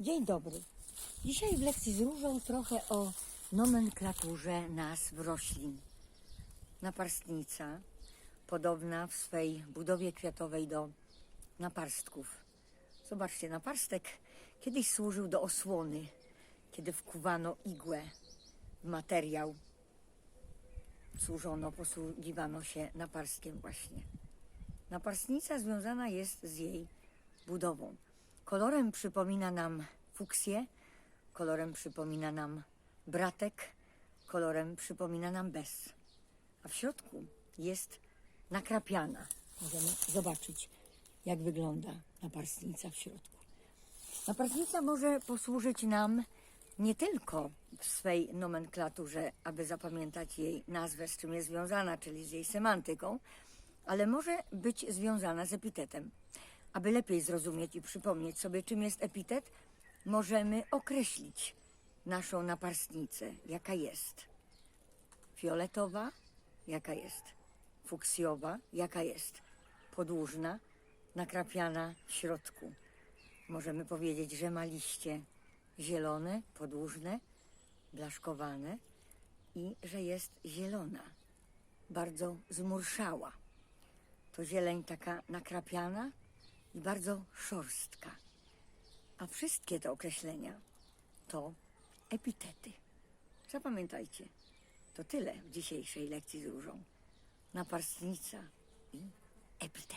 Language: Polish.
Dzień dobry. Dzisiaj w lekcji z różą trochę o nomenklaturze nazw roślin. Naparstnica, podobna w swej budowie kwiatowej do naparstków. Zobaczcie, naparstek kiedyś służył do osłony, kiedy wkuwano igłę w materiał. Służono, posługiwano się naparstkiem właśnie. Naparstnica związana jest z jej budową. Kolorem przypomina nam fuksję, kolorem przypomina nam bratek, kolorem przypomina nam bez. A w środku jest nakrapiana. Możemy zobaczyć, jak wygląda naparstnica w środku. Naparstnica może posłużyć nam nie tylko w swej nomenklaturze, aby zapamiętać jej nazwę, z czym jest związana, czyli z jej semantyką, ale może być związana z epitetem. Aby lepiej zrozumieć i przypomnieć sobie, czym jest epitet, możemy określić naszą naparstnicę, jaka jest. Fioletowa, jaka jest. Fuksjowa, jaka jest. Podłużna, nakrapiana w środku. Możemy powiedzieć, że ma liście zielone, podłużne, blaszkowane i że jest zielona, bardzo zmurszała. To zieleń taka nakrapiana i bardzo szorstka. A wszystkie te określenia to epitety. Zapamiętajcie, to tyle w dzisiejszej lekcji z różą. Naparstnica i epitet.